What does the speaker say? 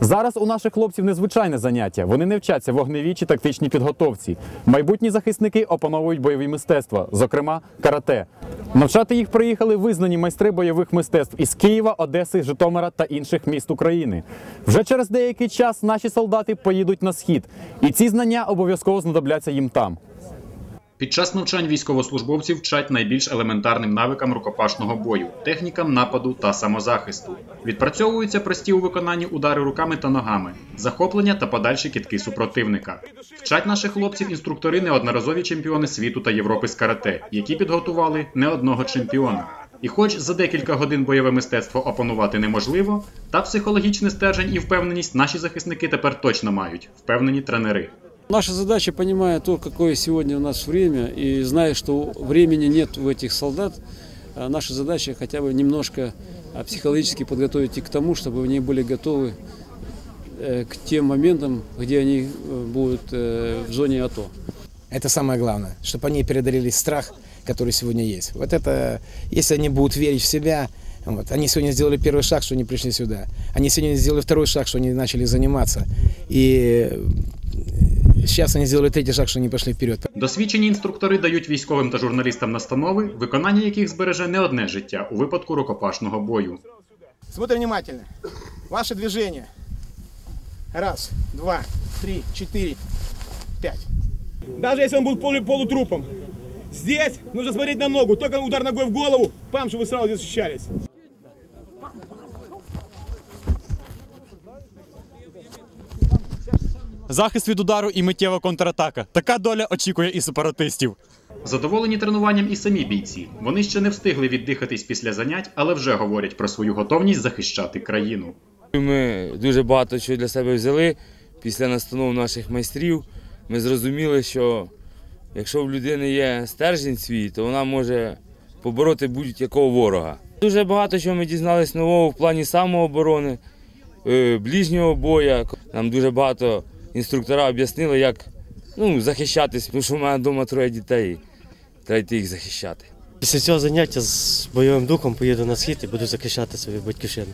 Зараз у наших хлопців незвичайне заняття. Вони не вчаться вогневій чи тактичній підготовці. Майбутні захисники опановують бойові мистецтва, зокрема карате. Навчати їх приїхали визнані майстри бойових мистецтв із Києва, Одеси, Житомира та інших міст України. Вже через деякий час наші солдати поїдуть на схід, і ці знання обов'язково знадобляться їм там. Під час навчань військовослужбовців вчать найбільш елементарним навикам рукопашного бою, технікам нападу та самозахисту. Відпрацьовуються прості у виконанні удари руками та ногами, захоплення та подальші кітки супротивника. Вчать наших хлопців інструктори неодноразові чемпіони світу та Європи з карате, які підготували не одного чемпіона. І хоч за декілька годин бойове мистецтво опанувати неможливо, та психологічний стержень і впевненість наші захисники тепер точно мають, впевнені тренери. Наша задача, понимая то, какое сегодня у нас время, и зная, что времени нет у этих солдат, а наша задача хотя бы немножко а, психологически подготовить их к тому, чтобы они были готовы э, к тем моментам, где они э, будут э, в зоне АТО. Это самое главное, чтобы они преодолели страх, который сегодня есть. Вот это, если они будут верить в себя, вот, они сегодня сделали первый шаг, что они пришли сюда. Они сегодня сделали второй шаг, что они начали заниматься. И э, сейчас они сделали третий шаг, что они пошли вперед. Досвідчені інструктори дають військовим та журналістам настанови, виконання яких збереже не одне життя у випадку рукопашного бою. Смотрим внимательно. Ваше движение. Раз, два, три, четыре, пять. Даже если он был полу- полутрупом. Здесь нужно смотреть на ногу. Только удар ногой в голову. Пам, чтобы вы сразу здесь защищались. Захист від удару і миттєва контратака. Така доля очікує і сепаратистів. Задоволені тренуванням і самі бійці. Вони ще не встигли віддихатись після занять, але вже говорять про свою готовність захищати країну. Ми дуже багато чого для себе взяли після настанов наших майстрів. Ми зрозуміли, що якщо в людини є стержень свій, то вона може побороти будь-якого ворога. Дуже багато чого ми дізналися нового в плані самооборони, е, ближнього боя. Нам дуже багато інструктора об'яснили, як ну, захищатись, тому що в мене вдома троє дітей, треба йти їх захищати. Після цього заняття з бойовим духом поїду на схід і буду захищати свою батьківщину.